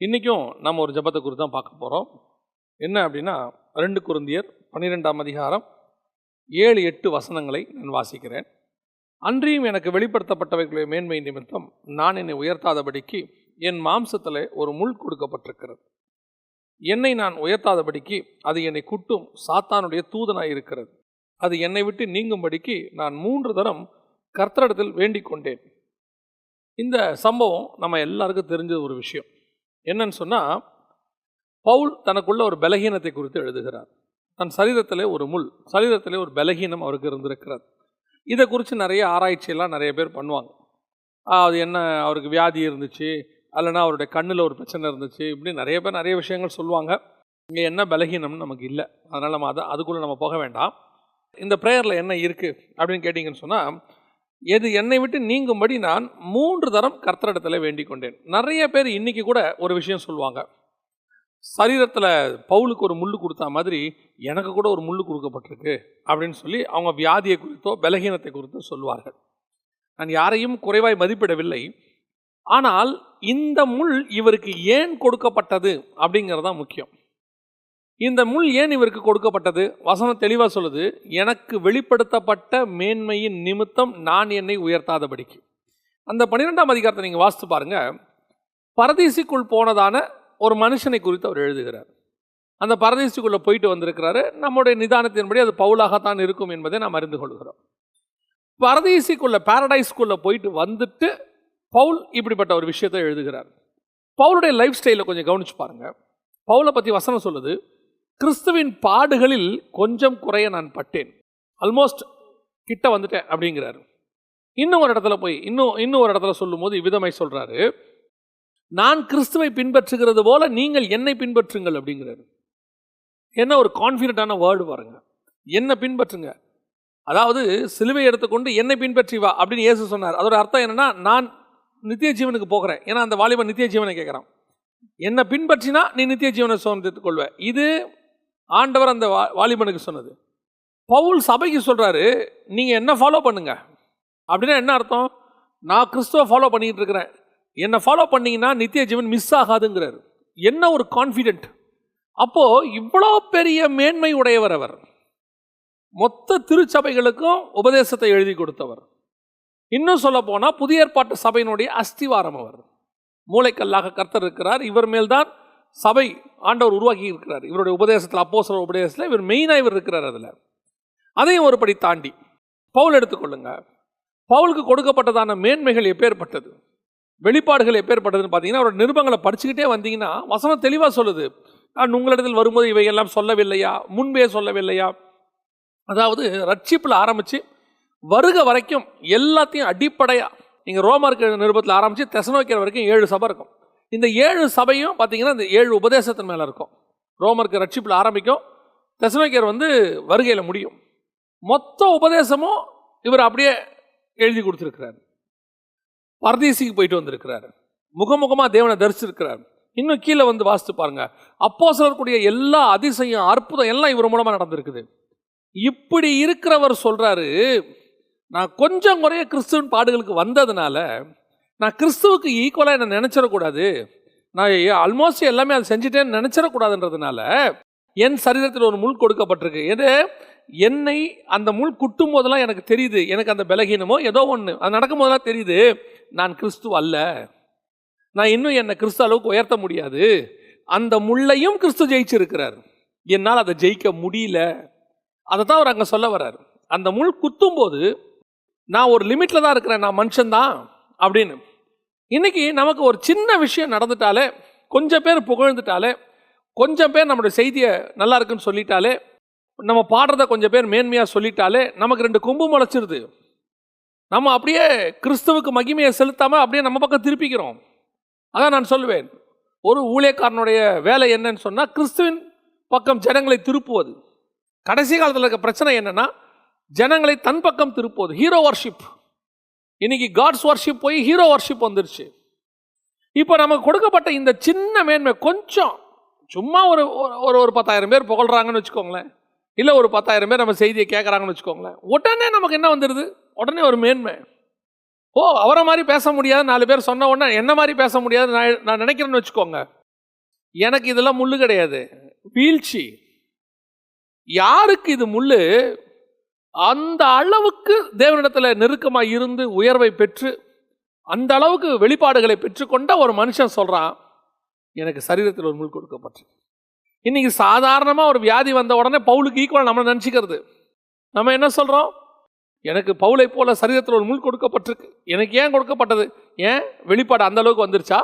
இன்றைக்கும் நம்ம ஒரு ஜெபத்தை குறித்து தான் பார்க்க போகிறோம் என்ன அப்படின்னா ரெண்டு குருந்தியர் பன்னிரெண்டாம் அதிகாரம் ஏழு எட்டு வசனங்களை நான் வாசிக்கிறேன். அன்றியும் எனக்கு வெளிப்படுத்தப்பட்டவைகளுடைய மேன்மை நிமித்தம் நான் என்னை உயர்த்தாதபடிக்கு என் மாம்சத்தில் ஒரு முள் கொடுக்கப்பட்டிருக்கிறது. என்னை நான் உயர்த்தாதபடிக்கு அது என்னை குட்டும் சாத்தானுடைய தூதனாய் இருக்கிறது. அது என்னை விட்டு நீங்கும்படிக்கு நான் மூன்று தரம் கர்த்தரிடத்தில் வேண்டிக் கொண்டேன் இந்த சம்பவம் நம்ம எல்லாருக்கும் தெரிஞ்ச ஒரு விஷயம். என்னன்னு சொன்னால் பவுல் தனக்குள்ள ஒரு பலகீனத்தை குறித்து எழுதுகிறார். தன் சரீரத்திலே ஒரு முள் சரீரத்திலே ஒரு பலகீனம் அவருக்கு இருந்திருக்கிறது. இதை குறித்து நிறைய ஆராய்ச்சியெல்லாம் நிறைய பேர் பண்ணுவாங்க. அது என்ன அவருக்கு வியாதி இருந்துச்சு அல்லனா அவருடைய கண்ணில் ஒரு பிரச்சனை இருந்துச்சு இப்படி நிறைய பேர் நிறைய விஷயங்கள் சொல்லுவாங்க. இங்கே என்ன பலகீனம்னு நமக்கு இல்லை. அதனால் நம்ம அதை அதுக்குள்ளே நம்ம போக வேண்டாம். இந்த ப்ரேயரில் என்ன இருக்குது அப்படின்னு கேட்டிங்கன்னு சொன்னால் எது என்னை விட்டு நீங்கும்படி நான் மூன்று தரம் கர்த்தரிடத்தில் வேண்டிக் கொண்டேன் நிறைய பேர் இன்னைக்கு கூட ஒரு விஷயம் சொல்லுவாங்க. சரீரத்தில் பவுலுக்கு ஒரு முள்ளு கொடுத்தா மாதிரி எனக்கு கூட ஒரு முள்ளு கொடுக்கப்பட்டிருக்கு அப்படின்னு சொல்லி அவங்க வியாதியை குறித்தோ பலகீனத்தை குறித்தோ சொல்லுவார்கள். நான் யாரையும் குறைவாய் மதிப்பிடவில்லை. ஆனால் இந்த முள் இவருக்கு ஏன் கொடுக்கப்பட்டது அப்படிங்கிறது தான் முக்கியம். இந்த முள் ஏன் இவருக்கு கொடுக்கப்பட்டது? வசனம் தெளிவாக சொல்லுது எனக்கு வெளிப்படுத்தப்பட்ட மேன்மையின் நிமித்தம் நான் என்னை உயர்த்தாதபடிக்கு. அந்த பன்னிரெண்டாம் அதிகாரத்தை நீங்கள் வாசித்து பாருங்க. பரதீசிக்குள் போனதான ஒரு மனுஷனை குறித்து அவர் எழுதுகிறார். அந்த பரதீசுக்குள்ளே போயிட்டு வந்திருக்கிறாரு. நம்முடைய நிதானத்தின்படி அது பவுலாகத்தான் இருக்கும் என்பதை நாம் அறிந்து கொள்கிறோம். பரதீசிக்குள்ள பாரடைஸ்குள்ளே போயிட்டு வந்துட்டு பவுல் இப்படிப்பட்ட ஒரு விஷயத்தை எழுதுகிறார். பவுலுடைய லைஃப் ஸ்டைலை கொஞ்சம் கவனிச்சு பாருங்கள் பவுலை பற்றி வசனம் சொல்லுது கிறிஸ்துவின் பாடுகளில் கொஞ்சம் குறைய நான் பட்டேன். ஆல்மோஸ்ட் கிட்ட வந்துட்டேன் அப்படிங்கிறாரு. இன்னும் ஒரு இடத்துல போய் இன்னும் இன்னும் ஒரு இடத்துல சொல்லும்போது இவ்விதமை சொல்கிறாரு நான் கிறிஸ்துவை பின்பற்றுகிறது போல நீங்கள் என்னை பின்பற்றுங்கள் அப்படிங்கிறாரு. என்ன ஒரு கான்ஃபிடண்ட்டான வேர்டு பாருங்க. என்னை பின்பற்றுங்க. அதாவது சிலுவை எடுத்துக்கொண்டு என்னை பின்பற்றி வா அப்படின்னு இயேசு சொன்னார். அதோட அர்த்தம் என்னன்னா நான் நித்திய ஜீவனுக்கு போகிறேன். ஏன்னா அந்த வாலிபன் நித்திய ஜீவனை கேட்குறான். என்னை பின்பற்றினா நீ நித்திய ஜீவனை சுதந்திரத்துக் கொள்வ. இது ஆண்டவர் அந்த வா வாலிபனுக்கு சொன்னது. பவுல் சபைக்கு சொல்கிறாரு நீங்கள் என்ன ஃபாலோ பண்ணுங்க? அப்படின்னா என்ன அர்த்தம்? நான் கிறிஸ்துவ ஃபாலோ பண்ணிக்கிட்டு இருக்கிறேன். என்னை ஃபாலோ பண்ணீங்கன்னா நித்திய ஜீவன் மிஸ் ஆகாதுங்கிறார். என்ன ஒரு கான்ஃபிடென்ட் அப்போ இவ்வளோ பெரிய மேன்மை உடையவர் அவர். மொத்த திருச்சபைகளுக்கும் உபதேசத்தை எழுதி கொடுத்தவர். இன்னும் சொல்ல போனால் புதிய ஏற்பாட்டு சபையினுடைய அஸ்திவாரம் அவர். மூளைக்கல்லாக கர்த்தர் இருக்கிறார். இவர் மேல்தான் சபை ஆண்டவர் உருவாக்கி இருக்கிறார். இவருடைய உபதேசத்தில் அப்போ உபதேசத்தில் இவர் மெயினாக இவர் இருக்கிறார் அதில். அதையும் ஒருபடி தாண்டி பவுல் எடுத்துக்கொள்ளுங்க. பவுலுக்கு கொடுக்கப்பட்டதான மேன்மைகள் எப்பேற்பட்டது? வெளிப்பாடுகள் எப்பேற்பட்டதுன்னு பார்த்தீங்கன்னா அவரோட நிருபங்களை படிச்சுக்கிட்டே வந்தீங்கன்னா வசனம் தெளிவாக சொல்லுது. நான் உங்களிடத்தில் வரும்போது இவையெல்லாம் சொல்லவில்லையா? முன்பே சொல்லவில்லையா? அதாவது ரட்சிப்பில் ஆரம்பித்து வருக வரைக்கும் எல்லாத்தையும் அடிப்படையாக நீங்கள் ரோமருக்கு நிருபத்தில் ஆரம்பித்து தெசனோக்கிற வரைக்கும் ஏழு சபை இருக்கும். இந்த ஏழு சபையும் பார்த்தீங்கன்னா இந்த ஏழு உபதேசத்தின் மேலே இருக்கும். ரோமருக்கு ரட்சிப்பில் ஆரம்பிக்கும். தெசனோக்கியர் வந்து வருகையில் முடியும். மொத்த உபதேசமும் இவர் அப்படியே எழுதி கொடுத்துருக்கிறார். பரதேசிக்கு போயிட்டு வந்திருக்கிறார். முகமுகமாக தேவனை தரிசிருக்கிறார் இன்னும் கீழே வந்து வாசித்து பாருங்க. அப்போ சொல்லக்கூடிய எல்லா அதிசயம் அற்புதம் எல்லாம் இவர் மூலமாக நடந்திருக்குது. இப்படி இருக்கிறவர் சொல்கிறாரு நான் கொஞ்சம் குறைய கிறிஸ்துவின் பாடுகளுக்கு வந்ததுனால நான் கிறிஸ்துவுக்கு ஈக்குவலாக என்ன நினச்சிடக்கூடாது. நான் ஆல்மோஸ்ட் எல்லாமே அதை செஞ்சுட்டேன்னு நினச்சிடக்கூடாதுன்றதுனால என் சரீரத்தில் ஒரு முள் கொடுக்கப்பட்டிருக்கு. எது? என்னை அந்த முள் குட்டும் போதெல்லாம் எனக்கு தெரியுது. எனக்கு அந்த பலகீனமோ ஏதோ ஒன்று அது நடக்கும் போதெல்லாம் தெரியுது. நான் கிறிஸ்து அல்ல. நான் இன்னும் என்னை கிறிஸ்து அளவுக்கு உயர்த்த முடியாது. அந்த முள்ளையும் கிறிஸ்து ஜெயிச்சிருக்கிறார். என்னால் அதை ஜெயிக்க முடியல. அதை தான் அவர் அங்கே சொல்ல வர்றார். அந்த முள் குத்தும் போது நான் ஒரு லிமிட்டில் தான் இருக்கிறேன். நான் மனுஷன்தான். அப்படின்னு. இன்னைக்கு நமக்கு ஒரு சின்ன விஷயம் நடந்துட்டாலே கொஞ்சம் பேர் புகழ்ந்துட்டாலே கொஞ்சம் பேர் நம்மளுடைய செய்தியை நல்லா இருக்குன்னு சொல்லிட்டாலே நம்ம பாடுறத கொஞ்சம் பேர் மேன்மையாக சொல்லிட்டாலே நமக்கு ரெண்டு கொம்பு முளைச்சிருது. நம்ம அப்படியே கிறிஸ்துவுக்கு மகிமையை செலுத்தாமல் அப்படியே நம்ம பக்கம் திருப்பிக்கிறோம். அதான் நான் சொல்லுவேன். ஒரு ஊழியக்காரனுடைய வேலை என்னன்னு சொன்னால் கிறிஸ்துவின் பக்கம் ஜனங்களை திருப்புவது. கடைசி காலத்தில் இருக்க பிரச்சனை என்னென்னா ஜனங்களை தன் பக்கம் திருப்புவது. ஹீரோ வர்ஷிப் இன்னைக்கு காட்ஸ் வர்ஷிப் போய் ஹீரோ வர்ஷிப் வந்துருச்சு. இப்போ நமக்கு கொடுக்கப்பட்ட இந்த சின்ன மேன்மை கொஞ்சம் சும்மா ஒரு ஒரு- ஒரு ஒரு பத்தாயிரம் பேர் புகழ்றாங்கன்னு வச்சுக்கோங்களேன். இல்லை ஒரு பத்தாயிரம் பேர் நம்ம செய்தியை கேட்குறாங்கன்னு வச்சுக்கோங்களேன். உடனே நமக்கு என்ன வந்துடுது உடனே ஒரு மேன்மை. ஓ அவரை மாதிரி பேச முடியாது நாலு பேர் சொன்ன உடனே என்ன மாதிரி பேச முடியாது நான் நான் நினைக்கிறேன்னு வச்சுக்கோங்க. எனக்கு இதெல்லாம் முள்ளு கிடையாது. வீழ்ச்சி. யாருக்கு இது முள் அந்த அளவுக்கு தேவனிடத்தில் நெருக்கமாக இருந்து உயர்வை பெற்று அந்த அளவுக்கு வெளிப்பாடுகளை பெற்றுக்கொண்ட ஒரு மனுஷன் சொல்கிறான் எனக்கு சரீரத்தில் ஒரு முள் கொடுக்கப்பட்டு இன்னைக்கு சாதாரணமாக ஒரு வியாதி வந்த உடனே பவுலுக்கு ஈக்குவல் நம்ம நினச்சிக்கிறது. நம்ம என்ன சொல்கிறோம் எனக்கு பவுலை போல சரீரத்தில் ஒரு முள் கொடுக்கப்பட்டிருக்கு. எனக்கு ஏன் கொடுக்கப்பட்டது? ஏன்? வெளிப்பாடு அந்த அளவுக்கு வந்துருச்சா?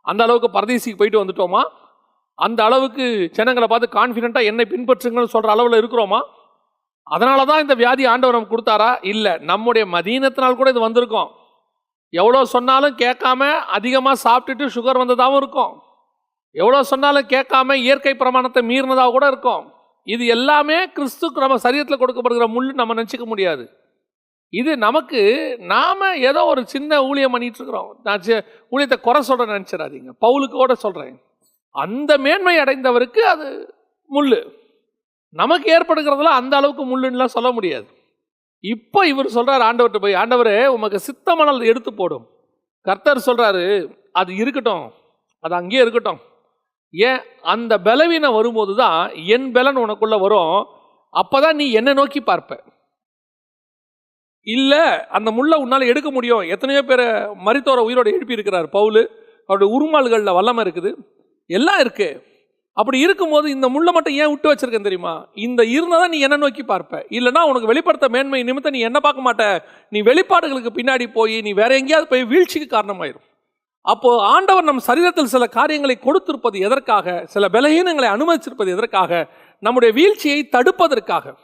அந்த அளவுக்கு பரதேசிக்கு போயிட்டு வந்துட்டோமா? அந்த அளவுக்கு ஜனங்களை பார்த்து கான்ஃபிடென்ட்டாக என்னை பின்பற்றுங்கன்னு சொல்கிற அளவில் இருக்கிறோமா? அதனால தான் இந்த வியாதி ஆண்டவர் நமக்கு கொடுத்தாரா? இல்லை. நம்முடைய மதீனத்தினால் கூட இது வந்திருக்கோம். எவ்வளோ சொன்னாலும் கேட்காம அதிகமாக சாப்பிட்டுட்டு சுகர் வந்ததாகவும் இருக்கும். எவ்வளோ சொன்னாலும் கேட்காம இயற்கை பிரமாணத்தை மீறினதாக கூட இருக்கும். இது எல்லாமே கிறிஸ்துக்கு நம்ம சரீரத்தில் கொடுக்கப்படுகிற முள் நம்ம நினச்சிக்க முடியாது. இது நமக்கு நாம் ஏதோ ஒரு சின்ன ஊழியம் பண்ணிகிட்ருக்குறோம் நான் ஊழியத்தை குறை சொல்ற நினச்சிடாதீங்க. பவுலுக்கு கூட சொல்கிறேன் அந்த மேன்மை அடைந்தவருக்கு அது முள் நமக்கு ஏற்படுகிறதுல அந்த அளவுக்கு முள்ளுன்னுலாம் சொல்ல முடியாது. இப்போ இவர் சொல்கிறார் ஆண்டவர்கிட்ட போய் ஆண்டவரே உமக்கு சித்தமணல் எடுத்து போடும். கர்த்தர் சொல்கிறாரு அது இருக்கட்டும். அது அங்கேயே இருக்கட்டும். ஏன்? அந்த பலவீனம் வரும்போது தான் என் பலன் உனக்குள்ளே வரும். அப்பதான் நீ என்னை நோக்கி பார்ப்ப. இல்லை அந்த முள்ளை உன்னால் எடுக்க முடியும். எத்தனையோ பேரை மருத்துவரை உயிரோட எழுப்பியிருக்கிறார் பவுல். அவருடைய உருமாள்களில் வல்லமை இருக்குது. எல்லாம் இருக்குது அப்படி இருக்கும்போது இந்த முள்ளை மட்டும் ஏன் விட்டு வச்சிருக்கேன் தெரியுமா? இந்த இருந்தால் தான் நீ என்ன நோக்கி பார்ப்ப? இல்லைன்னா உனக்கு வெளிப்படுத்த மேன்மை நிமித்தம் நீ என்ன பார்க்க மாட்ட? நீ வெளிப்பாடுகளுக்கு பின்னாடி போய் நீ வேற எங்கேயாவது போய் வீழ்ச்சிக்கு காரணமாயிரும். அப்போ ஆண்டவர் நம் சரீரத்தில் சில காரியங்களை கொடுத்திருப்பது எதற்காக? சில பலகீனங்களை அனுமதிச்சிருப்பது எதற்காக? நம்முடைய வீழ்ச்சியை தடுப்பதற்காக.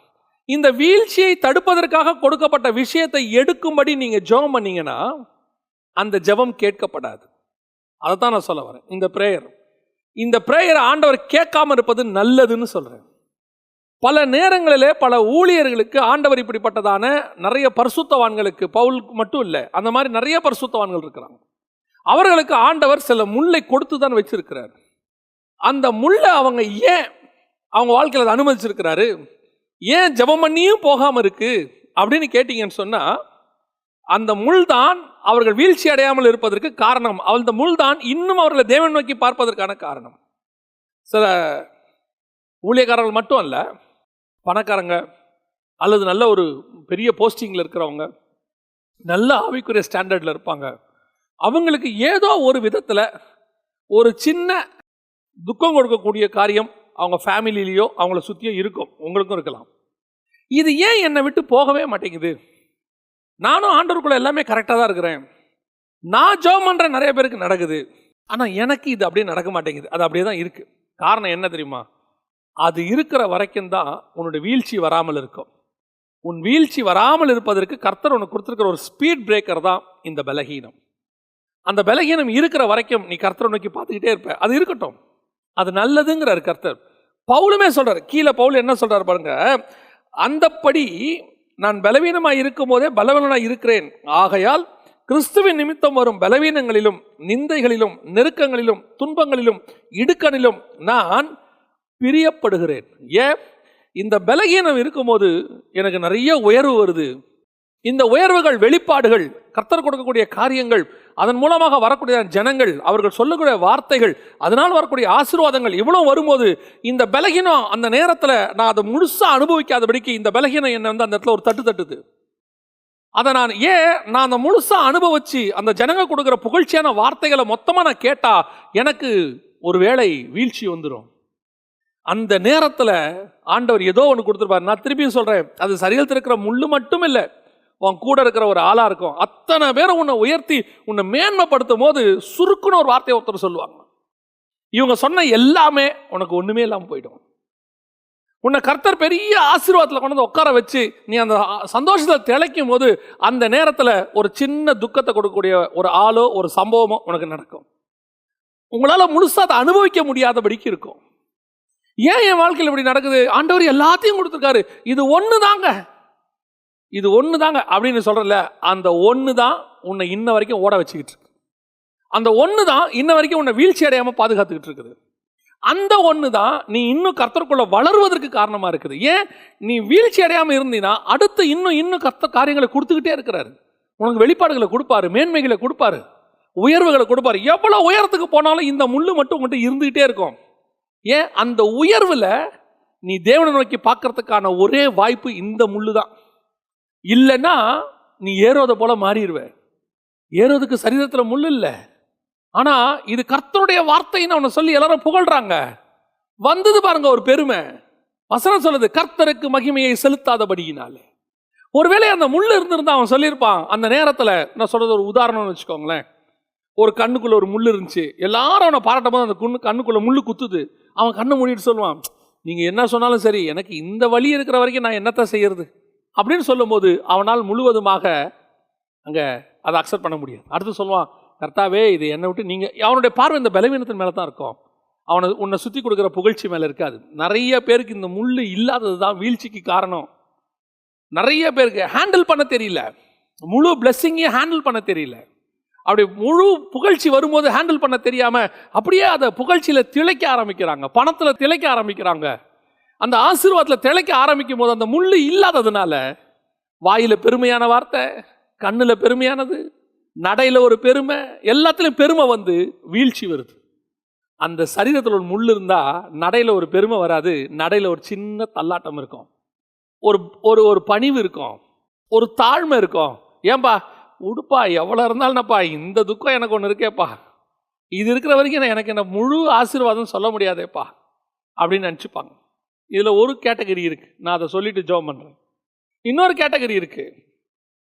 இந்த வீழ்ச்சியை தடுப்பதற்காக கொடுக்கப்பட்ட விஷயத்தை எடுக்கும்படி நீங்க ஜெபம் பண்ணீங்கன்னா அந்த ஜெபம் கேட்கப்படாது. அதை தான் நான் சொல்ல வரேன். இந்த பிரேயர் இந்த ப்ரேயரை ஆண்டவர் கேட்காம இருப்பது நல்லதுன்னு சொல்கிறேன் பல நேரங்களிலே பல ஊழியர்களுக்கு ஆண்டவர் இப்படிப்பட்டதான நிறைய பரிசுத்தவான்களுக்கு பவுலுக்கு மட்டும் இல்லை அந்த மாதிரி நிறைய பரிசுத்தவான்கள் இருக்கிறாங்க. அவர்களுக்கு ஆண்டவர் சில முல்லை கொடுத்து தான் வச்சிருக்கிறார். அந்த முல்லை அவங்க ஏன் அவங்க வாழ்க்கையில் அனுமதிச்சிருக்கிறாரு? ஏன் ஜெபம் பண்ணியும் போகாமல் இருக்கு? அப்படின்னு கேட்டிங்கன்னு சொன்னால் அந்த முள் தான் அவர்கள் வீழ்ச்சி அடையாமல் இருப்பதற்கு காரணம். அந்த முள் தான் இன்னும் அவர்களை தேவன் நோக்கி பார்ப்பதற்கான காரணம். சில ஊழியக்காரர்கள் மட்டும் அல்ல பணக்காரங்க அல்லது நல்ல ஒரு பெரிய போஸ்டிங்கில் இருக்கிறவங்க நல்ல ஆவிக்குரிய ஸ்டாண்டர்டில் இருப்பாங்க. அவங்களுக்கு ஏதோ ஒரு விதத்தில் ஒரு சின்ன துக்கம் கொடுக்கக்கூடிய காரியம் அவங்க ஃபேமிலிலேயோ அவங்கள சுற்றியோ இருக்கும். உங்களுக்கும் இருக்கலாம். இது ஏன் என்னை விட்டு போகவே மாட்டேங்குது? நானும் ஆண்டவருக்குள்ள எல்லாமே கரெக்டாக தான் இருக்கிறேன். நான் ஜோம் பண்ணுற நிறைய பேருக்கு நடக்குது. ஆனால் எனக்கு இது அப்படியே நடக்க மாட்டேங்குது. அது அப்படியே தான் இருக்குது காரணம் என்ன தெரியுமா? அது இருக்கிற வரைக்கும் தான் உன்னோட வீழ்ச்சி வராமல் இருக்கும். உன் வீழ்ச்சி வராமல் இருப்பதற்கு கர்த்தர் உனக்கு கொடுத்துருக்கிற ஒரு ஸ்பீட் பிரேக்கர் தான் இந்த பலகீனம். அந்த பலகீனம் இருக்கிற வரைக்கும் நீ கர்த்தரை நோக்கி பார்த்துக்கிட்டே இருப்ப. அது இருக்கட்டும். அது நல்லதுங்கிறார் கர்த்தர். பவுலுமே சொல்கிறார் கீழே பவுல் என்ன சொல்கிறார் பாருங்க? அந்தப்படி நான் பலவீனமாக இருக்கும் போதே பலவீனனாய் இருக்கிறேன். ஆகையால் கிறிஸ்துவின் நிமித்தம் வரும் பலவீனங்களிலும் நிந்தைகளிலும் நெருக்கங்களிலும் துன்பங்களிலும் இடுக்கணிலும் நான் பிரியப்படுகிறேன். ஏன்? இந்த பலகீனம் இருக்கும்போது எனக்கு நிறைய உயர்வு வருது. இந்த உயர்வுகள் வெளிப்பாடுகள் கர்த்தர் கொடுக்கக்கூடிய காரியங்கள் அதன் மூலமாக வரக்கூடிய ஜனங்கள் அவர்கள் சொல்லக்கூடிய வார்த்தைகள் அதனால் வரக்கூடிய ஆசீர்வாதங்கள் இவ்வளோ வரும்போது இந்த பலகீனம் அந்த நேரத்தில் நான் அதை முழுசாக அனுபவிக்காதபடிக்கு இந்த பலகீனம் என்னை வந்து அந்த இடத்துல ஒரு தட்டு தட்டுது. அதை நான் ஏன் நான் அந்த முழுசாக அனுபவிச்சு அந்த ஜனங்க கொடுக்குற புகழ்ச்சியான வார்த்தைகளை மொத்தமாக நான் கேட்டால் எனக்கு ஒரு வேளை வீழ்ச்சி வந்துடும் அந்த நேரத்தில் ஆண்டவர் ஏதோ ஒன்று கொடுத்துருப்பார். நான் திருப்பியும் சொல்கிறேன் அது சரியில் இருக்கிற முள்ளு மட்டும் இல்லை. உன் கூட இருக்கிற ஒரு ஆளாக இருக்கும். அத்தனை பேரை உன்னை உயர்த்தி உன்னை மேன்மைப்படுத்தும் போது சுருக்குன்னு ஒரு வார்த்தையை ஒருத்தர் சொல்லுவாங்க. இவங்க சொன்ன எல்லாமே உனக்கு ஒன்றுமே இல்லாமல் போயிடும். உன்னை கர்த்தர் பெரிய ஆசீர்வாதத்தில் கொண்டு வந்து உட்கார வச்சு நீ அந்த சந்தோஷத்தில் திளைக்கும் போது அந்த நேரத்தில் ஒரு சின்ன துக்கத்தை கொடுக்கக்கூடிய ஒரு ஆளோ ஒரு சம்பவமோ உனக்கு நடக்கும். உங்களால் முழுசாக அதை அனுபவிக்க முடியாதபடிக்கு இருக்கும். ஏன் என் வாழ்க்கையில் இப்படி நடக்குது? ஆண்டவர் எல்லாத்தையும் கொடுத்துருக்காரு. இது ஒன்று தாங்க இது ஒன்று தாங்க அப்படின்னு சொல்கிறல அந்த ஒன்று தான் உன்னை இன்ன வரைக்கும் ஓட வச்சுக்கிட்டு இருக்கு. அந்த ஒன்று தான் இன்ன வரைக்கும் உன்னை வீழ்ச்சி அடையாமல் பாதுகாத்துக்கிட்டு இருக்குது. அந்த ஒன்று தான் நீ இன்னும் கர்த்தருக்குள்ள வளருவதற்கு காரணமாக இருக்குது. ஏன்? நீ வீழ்ச்சி அடையாமல் இருந்தீன்னா அடுத்து இன்னும் இன்னும் கர்த்த காரியங்களை கொடுத்துக்கிட்டே இருக்கிறாரு. உனக்கு வெளிப்பாடுகளை கொடுப்பாரு மேன்மைகளை கொடுப்பாரு உயர்வுகளை கொடுப்பாரு. எவ்வளோ உயரத்துக்கு போனாலும் இந்த முள் மட்டும் உங்கள்கிட்ட இருந்துகிட்டே இருக்கும். ஏன்? அந்த உயர்வில் நீ தேவனை நோக்கி பார்க்கறதுக்கான ஒரே வாய்ப்பு இந்த முள்ளு தான் இல்லைன்னா நீ ஏறோதை போல மாறிடுவ. ஏறோதுக்கு சரீரத்தில் முள் இல்லை. ஆனால் இது கர்த்தருடைய வார்த்தைன்னு அவனை சொல்லி எல்லாரும் புகழ்றாங்க. வந்தது பாருங்க ஒரு பெருமை. வசனம் சொல்லுது கர்த்தருக்கு மகிமையை செலுத்தாதபடியினாலே. ஒருவேளை அந்த முள் இருந்திருந்தா அவன் சொல்லியிருப்பான். அந்த நேரத்தில் நான் சொல்றது ஒரு உதாரணம்னு வச்சுக்கோங்களேன். ஒரு கண்ணுக்குள்ள ஒரு முள் இருந்துச்சு. எல்லாரும் அவனை பாராட்டும் போது அந்த குண்ணு கண்ணுக்குள்ள முள் குத்துது. அவன் கண்ணை மூடிட்டு சொல்லுவான் நீங்கள் என்ன சொன்னாலும் சரி எனக்கு இந்த வழி இருக்கிற வரைக்கும் நான் என்னத்தை செய்யறது? அப்படின்னு சொல்லும்போது அவனால் முழுவதுமாக அங்கே அதை அக்செப்ட் பண்ண முடியாது. அடுத்து சொல்லுவான் கர்த்தாவே இது என்னை விட்டு நீங்கள் அவனுடைய பார்வை இந்த பலவீனத்தின் மேலே தான் இருக்கும். அவனை உன்னை சுற்றி கொடுக்குற புகழ்ச்சி மேலே இருக்காது. நிறைய பேருக்கு இந்த முள் இல்லாதது தான் வீழ்ச்சிக்கு காரணம். நிறைய பேருக்கு ஹேண்டில் பண்ண தெரியல. முழு பிளெஸ்ஸிங்கையும் ஹேண்டில் பண்ண தெரியல. அப்படி முழு புகழ்ச்சி வரும்போது ஹேண்டில் பண்ண தெரியாமல் அப்படியே அதை புகழ்ச்சியில் திளைக்க ஆரம்பிக்கிறாங்க. பணத்தில் திளைக்க ஆரம்பிக்கிறாங்க. அந்த ஆசீர்வாதத்தில் திளைக்க ஆரம்பிக்கும் போது அந்த முள்ளு இல்லாததுனால வாயில் பெருமையான வார்த்தை கண்ணில் பெருமையானது நடையில் ஒரு பெருமை எல்லாத்துலேயும் பெருமை வந்து வீழ்ச்சி வருது. அந்த சரீரத்தில் ஒரு முள் இருந்தால் நடையில் ஒரு பெருமை வராது நடையில் ஒரு சின்ன தள்ளாட்டம் இருக்கும். ஒரு ஒரு ஒரு பணிவு இருக்கும் ஒரு தாழ்மை இருக்கும். ஏன்பா உடுப்பா எவ்வளோ இருந்தாலும்ப்பா இந்த துக்கம் எனக்கு ஒன்று இருக்கேப்பா. இது இருக்கிற வரைக்கும் நான் எனக்கு என்ன முழு ஆசீர்வாதம் சொல்ல முடியாதேப்பா அப்படின்னு நினச்சிப்பாங்க. இதில் ஒரு கேட்டகரி இருக்குது நான் அதை சொல்லிட்டு ஜோம் பண்ணுறேன் இன்னொரு கேட்டகரி இருக்குது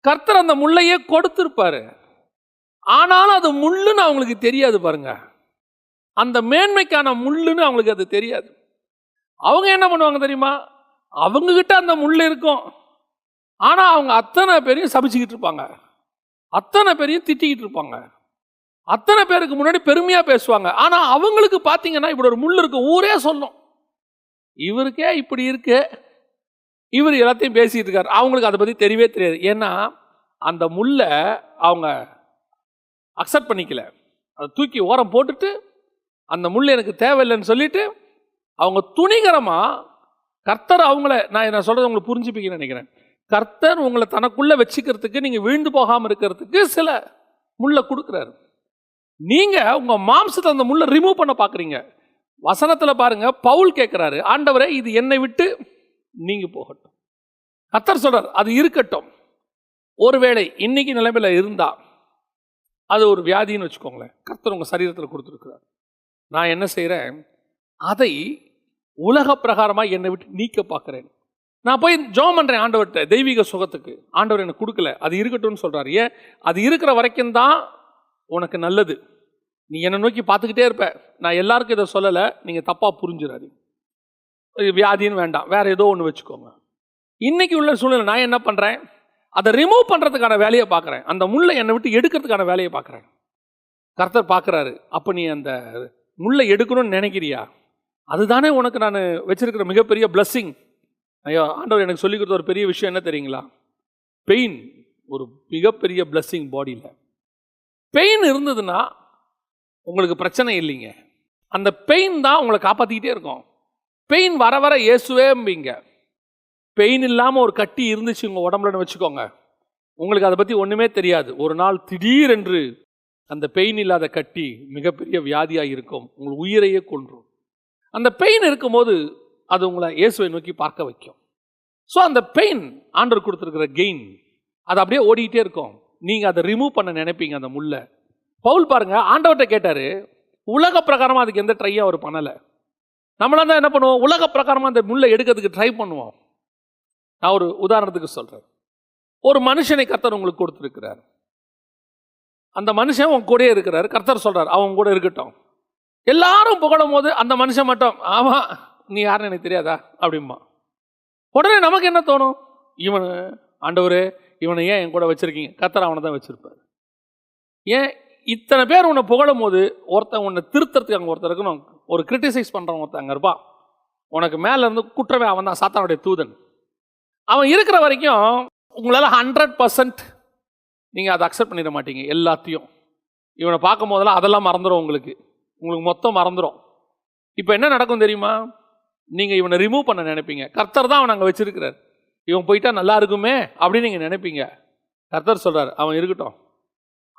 கர்த்தர் அந்த முள்ளையே கொடுத்துருப்பாரு. ஆனாலும் அது முள்ளுன்னு அவங்களுக்கு தெரியாது பாருங்க. அந்த மேன்மைக்கான முள்ளுன்னு அவங்களுக்கு அது தெரியாது. அவங்க என்ன பண்ணுவாங்க தெரியுமா? அவங்கக்கிட்ட அந்த முள் இருக்கும். ஆனால் அவங்க அத்தனை பேரையும் சபிச்சுக்கிட்டு இருப்பாங்க. அத்தனை பேரையும் திட்டிக்கிட்டு இருப்பாங்க. அத்தனை பேருக்கு முன்னாடி பெருமையாக பேசுவாங்க. ஆனால் அவங்களுக்கு பார்த்தீங்கன்னா இப்படி ஒரு முள் இருக்கும். ஊரே சொல்லும் இவருக்கே இப்படி இருக்கு. இவர் எல்லாத்தையும் பேசிட்டு இருக்கார். அவங்களுக்கு அதை பத்தி தெரியவே தெரியாது. ஏன்னா அந்த முல்லை அவங்க அக்செப்ட் பண்ணிக்கல. அதை தூக்கி ஓரம் போட்டுட்டு அந்த முள் எனக்கு தேவையில்லைன்னு சொல்லிட்டு அவங்க துணிகரமாக கர்த்தர் அவங்கள நான் என்ன சொல்கிறது உங்களுக்கு புரிஞ்சுப்பீங்கன்னு நினைக்கிறேன். கர்த்தர் உங்களை தனக்குள்ளே வச்சுக்கிறதுக்கு நீங்கள் விழுந்து போகாமல் இருக்கிறதுக்கு சில முள்ளை கொடுக்குறாரு. நீங்கள் உங்கள் மாம்சத்தை அந்த முள்ளை ரிமூவ் பண்ண பார்க்குறீங்க வசனத்தில் பாருங்க பவுல் கேட்குறாரு ஆண்டவரே இது என்னை விட்டு நீங்க போகட்டும். கர்த்தர் சொல்றார் அது இருக்கட்டும். ஒருவேளை இன்னைக்கு நிலைமையில் இருந்தா அது ஒரு வியாதின்னு வச்சுக்கோங்களேன். கர்த்தர் உங்கள் சரீரத்தில் கொடுத்துருக்குறார். நான் என்ன செய்கிறேன் அதை உலக பிரகாரமாக என்னை விட்டு நீக்க பார்க்குறேன். நான் போய் ஜோம் பண்ணுறேன் ஆண்டவர்கிட்ட தெய்வீக சுகத்துக்கு. ஆண்டவர் எனக்கு கொடுக்கல. அது இருக்கட்டும்னு சொல்கிறார் ஏன்? அது இருக்கிற வரைக்கும் தான் உனக்கு நல்லது. நீ என்னை நோக்கி பார்த்துக்கிட்டே இருப்பேன் நான் எல்லாருக்கும் இதை சொல்லலை. நீங்கள் தப்பாக புரிஞ்சிடாது வியாதின்னு வேண்டாம். வேறு ஏதோ ஒன்று வச்சுக்கோங்க. இன்றைக்கி உள்ள சூழ்நிலை நான் என்ன பண்ணுறேன் அதை ரிமூவ் பண்ணுறதுக்கான வேலையை பார்க்குறேன். அந்த முள்ளை என்னை விட்டு எடுக்கிறதுக்கான வேலையை பார்க்குறேன். கர்த்தர் பார்க்குறாரு. அப்போ நீ அந்த முள்ளை எடுக்கணும்னு நினைக்கிறியா? அதுதானே உனக்கு நான் வச்சுருக்கிற மிகப்பெரிய பிளஸ்ஸிங் ஐயோ ஆண்டவர் எனக்கு சொல்லி கொடுத்த ஒரு பெரிய விஷயம் என்ன தெரியுங்களா? பெயின். ஒரு மிகப்பெரிய பிளஸ்ஸிங் பாடியில் பெயின் இருந்ததுன்னா உங்களுக்கு பிரச்சனை இல்லைங்க. அந்த பெயின் தான் உங்களை காப்பாற்றிக்கிட்டே இருக்கும். பெயின் வர வர இயேசுவேம்பிங்க பெயின் இல்லாமல் ஒரு கட்டி இருந்துச்சு உங்கள் உடம்புலன்னு வச்சுக்கோங்க. உங்களுக்கு அதை பற்றி ஒன்றுமே தெரியாது. ஒரு நாள் திடீரென்று அந்த பெயின் இல்லாத கட்டி மிகப்பெரிய வியாதியாக இருக்கும். உங்கள் உயிரையே கொன்றும். அந்த பெயின் இருக்கும்போது அது உங்களை இயேசுவை நோக்கி பார்க்க வைக்கும். ஸோ அந்த பெயின் ஆண்டர் கொடுத்துருக்கிற கெயின் அது அப்படியே ஓடிக்கிட்டே இருக்கும். நீங்கள் அதை ரிமூவ் பண்ண நினைப்பீங்க அந்த முல்லை பவுல் பாருங்க ஆண்டவர்கிட்ட கேட்டாரு உலக பிரகாரமாக அதுக்கு எந்த ட்ரையும் அவர் பண்ணலை. நம்மளாம் தான் என்ன பண்ணுவோம் உலக பிரகாரமாக அந்த முல்லை எடுக்கிறதுக்கு ட்ரை பண்ணுவோம். நான் ஒரு உதாரணத்துக்கு சொல்கிறேன் ஒரு மனுஷனை கர்த்தர் உங்களுக்கு கொடுத்துருக்கிறார். அந்த மனுஷன் உன் கூடயே இருக்கிறார். கர்த்தர் சொல்கிறார் அவன் கூட இருக்கட்டும். எல்லாரும் புகழும் போது அந்த மனுஷன் மட்டும் ஆமாம் நீ யாருன்னு எனக்கு தெரியாதா? அப்படிம்பா. உடனே நமக்கு என்ன தோணும்? இவன் ஆண்டவரே இவனை ஏன் என் கூட வச்சுருக்கீங்க? கர்த்தர் அவனை தான் வச்சுருப்பார். ஏன் இத்தனை பேர் உன்னை புகழும் போது ஒருத்தன் உன்னை திருத்தறதுக்கு அங்கே ஒருத்தர் இருக்கணும். ஒரு கிரிட்டிசைஸ் பண்ணுறவன் ஒருத்தன் அங்கே இருப்பான். உனக்கு மேலேருந்து குற்றமே அவன் தான் சாத்தானுடைய தூதன். அவன் இருக்கிற வரைக்கும் உங்களால் ஹண்ட்ரட் பர்சன்ட் நீங்கள் அதை அக்செப்ட் பண்ணிட மாட்டீங்க எல்லாத்தையும். இவனை பார்க்கும் போதெல்லாம் அதெல்லாம் மறந்துடும் உங்களுக்கு. உங்களுக்கு மொத்தம் மறந்துடும் இப்போ என்ன நடக்கும் தெரியுமா? நீங்கள் இவனை ரிமூவ் பண்ண நினைப்பீங்க. கர்த்தர் தான் அவன் அங்கே வச்சிருக்கிறார். இவன் போயிட்டா நல்லா இருக்குமே அப்படின்னு நீங்கள் நினைப்பீங்க. கர்த்தர் சொல்கிறார் அவன் இருக்கட்டும்.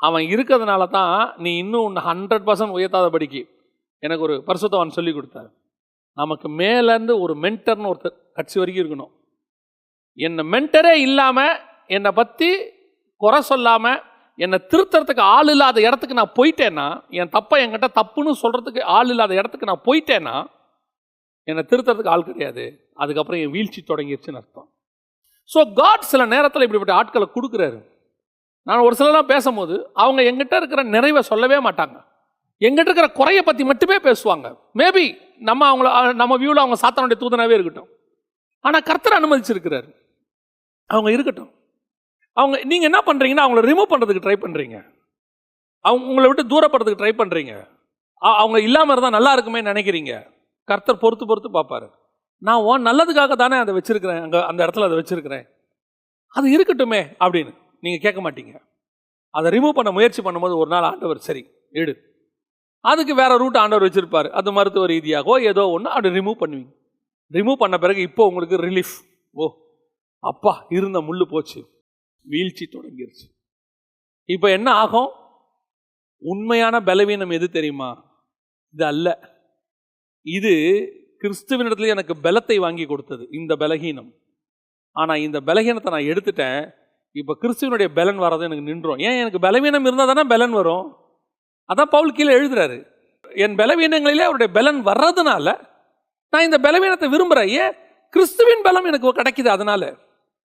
அவன் இருக்கிறதுனால தான் நீ இன்னும் உன்னை ஹண்ட்ரட் பர்சன்ட் உயர்த்தாதபடிக்கு எனக்கு ஒரு பரிசுத்தவன் சொல்லி கொடுத்தார். நமக்கு மேலேருந்து ஒரு மென்டர்னு ஒருத்தர் கட்சி வரைக்கும் இருக்கணும். என்னை மென்டரே இல்லாமல் என்னை பற்றி குறை சொல்லாமல் என்னை திருத்தறதுக்கு ஆள் இல்லாத இடத்துக்கு நான் போயிட்டேன்னா என் தப்பை என்கிட்ட தப்புன்னு சொல்கிறதுக்கு ஆள் இல்லாத இடத்துக்கு நான் போயிட்டேன்னா என்னை திருத்தறதுக்கு ஆள் கிடையாது. அதுக்கப்புறம் என் வீழ்ச்சி தொடங்கிருச்சுன்னு அர்த்தம். ஸோ காட் சில நேரத்தில் இப்படிப்பட்ட ஆட்களை கொடுக்குறாரு. நான் ஒரு சிலர்லாம் பேசும்போது அவங்க எங்கிட்ட இருக்கிற நிறைவை சொல்லவே மாட்டாங்க. எங்கிட்ட இருக்கிற குறையை பற்றி மட்டுமே பேசுவாங்க. மேபி நம்ம அவங்கள நம்ம வியூவில் அவங்க சாத்தானுடைய தூதனாகவே இருக்கட்டும். ஆனால் கர்த்தர் அனுமதிச்சிருக்கிறார். அவங்க இருக்கட்டும். அவங்க நீங்கள் என்ன பண்ணுறீங்கன்னா அவங்கள ரிமூவ் பண்ணுறதுக்கு ட்ரை பண்ணுறீங்க அவங்க உங்களை விட்டு தூரப்படுறதுக்கு ட்ரை பண்ணுறீங்க அவங்க இல்லாமல் இருந்தால் நல்லா இருக்குமே நினைக்கிறீங்க. கர்த்தர் பொறுத்து பொறுத்து பார்ப்பாரு. நான் ஓன் நல்லதுக்காக தானே அதை வச்சுருக்கிறேன். அங்கே அந்த இடத்துல அதை வச்சுருக்கிறேன். அது இருக்கட்டுமே அப்படின்னு. நீங்கள் கேட்க மாட்டீங்க. அதை ரிமூவ் பண்ண முயற்சி பண்ணும்போது ஒரு நாள் ஆண்டவர் சரி எடு. அதுக்கு வேறு ரூட் ஆண்டவர் வச்சுருப்பார். அது மருத்துவ ரீதியாகவோ ஏதோ ஒன்று அப்படி ரிமூவ் பண்ணுவீங்க. ரிமூவ் பண்ண பிறகு இப்போ உங்களுக்கு ரிலீஃப் ஓ அப்பா இருந்த முள்ளு போச்சு. வீழ்ச்சி தொடங்கிருச்சு. இப்போ என்ன ஆகும்? உண்மையான பலவீனம் எது தெரியுமா? இது அல்ல. இது கிறிஸ்துவனிடத்துல எனக்கு பலத்தை வாங்கி கொடுத்தது இந்த பலகீனம். ஆனால் இந்த பலகீனத்தை நான் எடுத்துட்டேன். இப்போ கிறிஸ்துவனுடைய பலன் வர்றது எனக்கு நின்றோம். ஏன்? எனக்கு பலவீனம் இருந்தால் தானே பலன் வரும். அதான் பவுல் கீழே எழுதுறாரு. என் பலவீனங்களிலே அவருடைய பலன் வர்றதுனால நான் இந்த பலவீனத்தை விரும்புகிறேன் ஏன்? கிறிஸ்துவின் பலம் எனக்கு கிடைக்குது அதனால.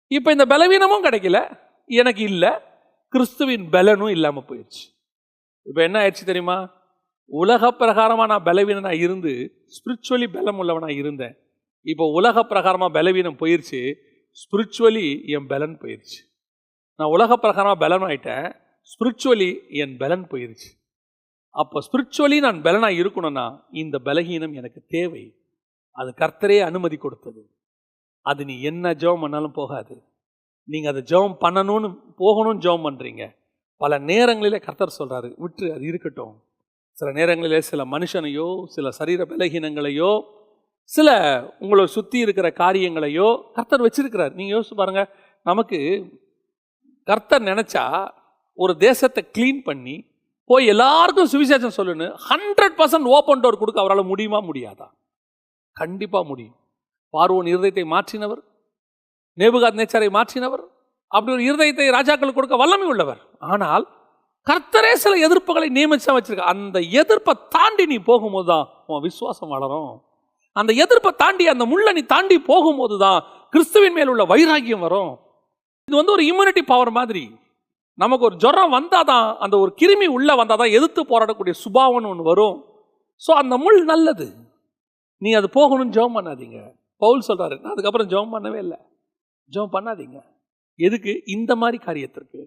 இப்போ இந்த பலவீனமும் கிடைக்கல. எனக்கு இல்லை. கிறிஸ்துவின் பலனும் இல்லாமல் போயிடுச்சு. இப்போ என்ன ஆயிடுச்சு தெரியுமா? உலக பிரகாரமாக நான் பலவீனனாக இருந்து ஸ்பிரிச்சுவலி பலம் உள்ளவனாக இருந்தேன். இப்போ உலக பிரகாரமாக பலவீனம் போயிடுச்சு ஸ்பிரிச்சுவலி என் பலன் போயிடுச்சு நான் உலக பிரகாரமாக பலன் ஆயிட்டேன் ஸ்பிரிச்சுவலி என் பலன் போயிடுச்சு அப்போ ஸ்பிரிச்சுவலி நான் பலனாக இருக்கணும்னா இந்த பலகீனம் எனக்கு தேவை. அது கர்த்தரே அனுமதி கொடுத்தது. அது நீ என்ன ஜெபம் பண்ணாலும் போகாது. நீங்கள் அதை ஜெபம் பண்ணணும்னு போகணும்னு ஜெபம் பண்ணுறீங்க பல நேரங்களிலே கர்த்தர் சொல்கிறாரு விட்டு அது இருக்கட்டும். சில நேரங்களிலே சில மனுஷனையோ சில சரீர பலகீனங்களையோ சில உங்களை சுற்றி இருக்கிற காரியங்களையோ கர்த்தர் வச்சிருக்கிறார். நீங்கள் யோசிச்சு பாருங்கள் நமக்கு கர்த்தர் நினச்சா ஒரு தேசத்தை க்ளீன் பண்ணி போய் எல்லாருக்கும் சுவிசேஷம் சொல்லுன்னு ஹண்ட்ரட் பர்சன்ட் ஓப்பன் டோர் கொடுக்க அவரால் முடியுமா முடியாதா? கண்டிப்பாக முடியும். பார்வோன் இருதயத்தை மாற்றினவர் நேபுகாத் நேச்சரை மாற்றினவர் அப்படி ஒரு இருதயத்தை ராஜாக்களுக்கு கொடுக்க வல்லமை உள்ளவர். ஆனால் கர்த்தரே சில எதிர்ப்புகளை நியமிச்சா வச்சிருக்க அந்த எதிர்ப்பை தாண்டி நீ போகும்போது தான் உன் விசுவாசம் வளரும். அந்த எதிர்ப்பை தாண்டி அந்த முள்ள நீ தாண்டி போகும்போது தான் கிறிஸ்துவின் மேல் உள்ள வைராகியம் வரும். இது வந்து ஒரு இம்யூனிட்டி பவர் மாதிரி. நமக்கு ஒரு ஜுரம் வந்தால் தான் அந்த ஒரு கிருமி உள்ளே வந்தால் தான் எதிர்த்து போராடக்கூடிய சுபாவம்னு ஒன்று வரும். ஸோ அந்த முள் நல்லது. நீ அது போகணும்னு ஜெபம் பண்ணாதீங்க. பவுல் சொல்கிறாரு நான் அதுக்கப்புறம் ஜெபம் பண்ணவே இல்லை. ஜெபம் பண்ணாதீங்க. எதுக்கு? இந்த மாதிரி காரியத்திற்கு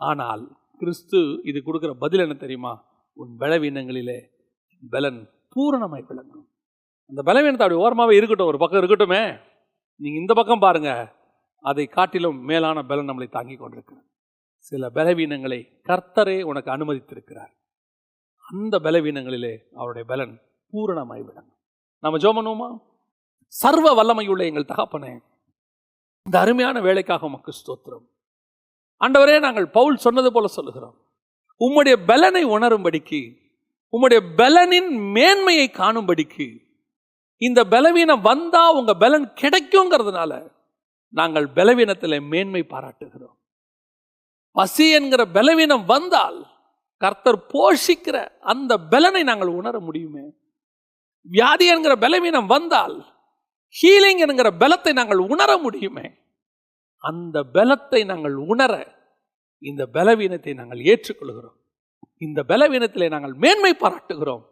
ஆனால் கிறிஸ்து இது கொடுக்குற பதில் என்ன தெரியுமா? உன் பலவீனங்களிலே பலன் பூரணமாய் விளங்கும். அந்த பலவீனத்தை அப்படி ஓரமாகவே இருக்கட்டும். ஒரு பக்கம் இருக்கட்டுமே. நீங்கள் இந்த பக்கம் பாருங்கள் அதை காட்டிலும் மேலான பலன் நம்மளை தாங்கி கொண்டிருக்கிறது. சில பலவீனங்களை கர்த்தரே உனக்கு அனுமதித்திருக்கிறார். அந்த பலவீனங்களிலே அவருடைய பலன் பூரணமாய் நம்ம ஜோமனுமா சர்வ வல்லமையுள்ள எங்கள் தகப்பனே இந்த அருமையான வேலைக்காக உமக்கு ஸ்தோத்திரம். ஆண்டவரே நாங்கள் பவுல் சொன்னது போல சொல்லுகிறோம். உம்முடைய பலனை உணரும்படிக்கு உம்முடைய பலனின் மேன்மையை காணும்படிக்கு இந்த பலவீனம் வந்தால் உங்கள் பலன் கிடைக்குங்கிறதுனால நாங்கள் பலவீனத்தில் மேன்மை பாராட்டுகிறோம். பசி என்கிற பலவீனம் வந்தால் கர்த்தர் போஷிக்கிற அந்த பலனை நாங்கள் உணர முடியுமே? வியாதி என்கிற பலவீனம் வந்தால் ஹீலிங் என்கிற பலத்தை நாங்கள் உணர முடியுமே? அந்த பலத்தை நாங்கள் உணர இந்த பலவீனத்தை நாங்கள் ஏற்றுக்கொள்கிறோம். இந்த பலவீனத்திலே நாங்கள் மேன்மை பாராட்டுகிறோம்.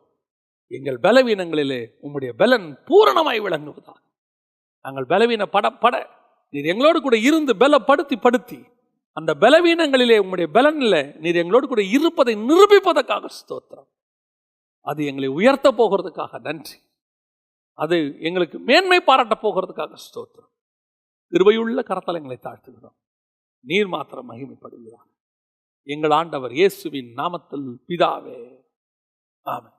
எங்கள் பலவீனங்களிலே உம்முடைய பலன் பூரணமாய் விளங்குவதா நாங்கள் பலவீன பட பட நீர் எங்களோடு கூட இருந்து பலப்படுத்தி படுத்தி அந்த பலவீனங்களிலே உங்களுடைய பலனில் நீர் எங்களோடு கூட இருப்பதை நிரூபிப்பதற்காக ஸ்தோத்திரம். அது எங்களை உயர்த்த போகிறதுக்காக நன்றி. அது எங்களுக்கு மேன்மை பாராட்ட போகிறதுக்காக ஸ்தோத்திரம். கிருபையுள்ள கரத்தலங்களை தாழ்த்துகிறோம். நீர் மாத்திரம் மகிமைப்படுகிறார் எங்கள் ஆண்டவர் இயேசுவின் நாமத்தில் பிதாவே. ஆமென்.